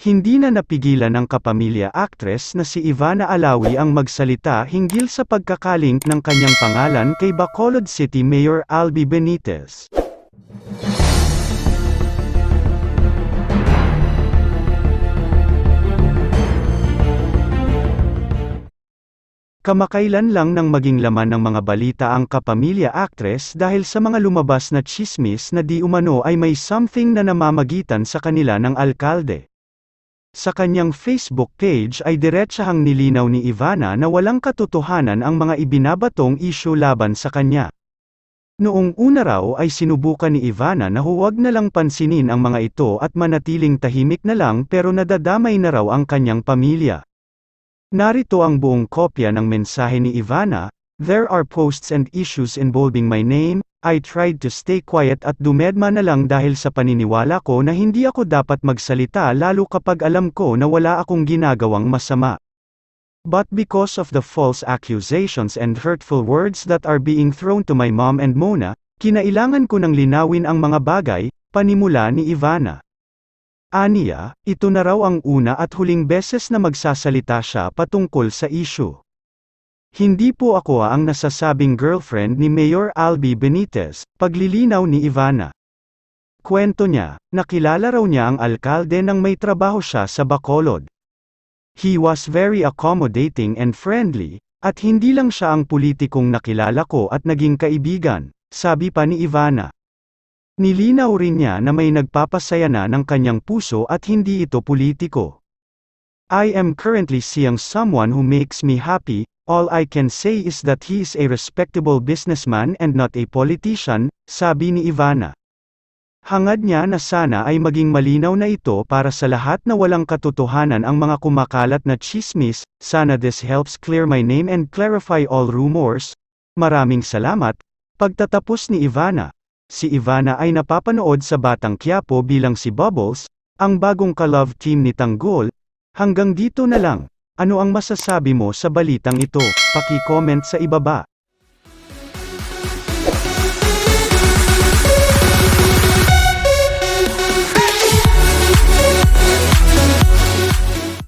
Hindi na napigilan ng kapamilya actress na si Ivana Alawi ang magsalita hinggil sa pagkakalink ng kanyang pangalan kay Bacolod City Mayor Albi Benitez. Kamakailan lang nang maging laman ng mga balita ang kapamilya actress dahil sa mga lumabas na chismis na di umano ay may something na namamagitan sa kanila ng alkalde. Sa kanyang Facebook page ay diretsahang nilinaw ni Ivana na walang katotohanan ang mga ibinabatong issue laban sa kanya. Noong una raw ay sinubukan ni Ivana na huwag na lang pansinin ang mga ito at manatiling tahimik na lang pero nadadamay na raw ang kanyang pamilya. Narito ang buong kopya ng mensahe ni Ivana, There are posts and issues involving my name, I tried to stay quiet at dumedma na lang dahil sa paniniwala ko na hindi ako dapat magsalita lalo kapag alam ko na wala akong ginagawang masama. But because of the false accusations and hurtful words that are being thrown to my mom and Mona, kinailangan ko nang linawin ang mga bagay, panimula ni Ivana. Aniya, ito na raw ang una at huling beses na magsasalita siya patungkol sa issue. Hindi po ako ang nasasabing girlfriend ni Mayor Albi Benitez, paglilinaw ni Ivana. Kwento niya, nakilala raw niya ang alkalde nang may trabaho siya sa Bacolod. He was very accommodating and friendly, at hindi lang siya ang politikong nakilala ko at naging kaibigan, sabi pa ni Ivana. Nilinaw rin niya na may nagpapasaya na ng kanyang puso at hindi ito politiko. I am currently seeing someone who makes me happy, all I can say is that he is a respectable businessman and not a politician, sabi ni Ivana. Hangad niya na sana ay maging malinaw na ito para sa lahat na walang katotohanan ang mga kumakalat na chismis, sana this helps clear my name and clarify all rumors. Maraming salamat. Pagtatapos ni Ivana, si Ivana ay napapanood sa Batang Quiapo bilang si Bubbles, ang bagong ka-love team ni Tanggol. Hanggang dito na lang. Ano ang masasabi mo sa balitang ito? Paki-comment sa ibaba.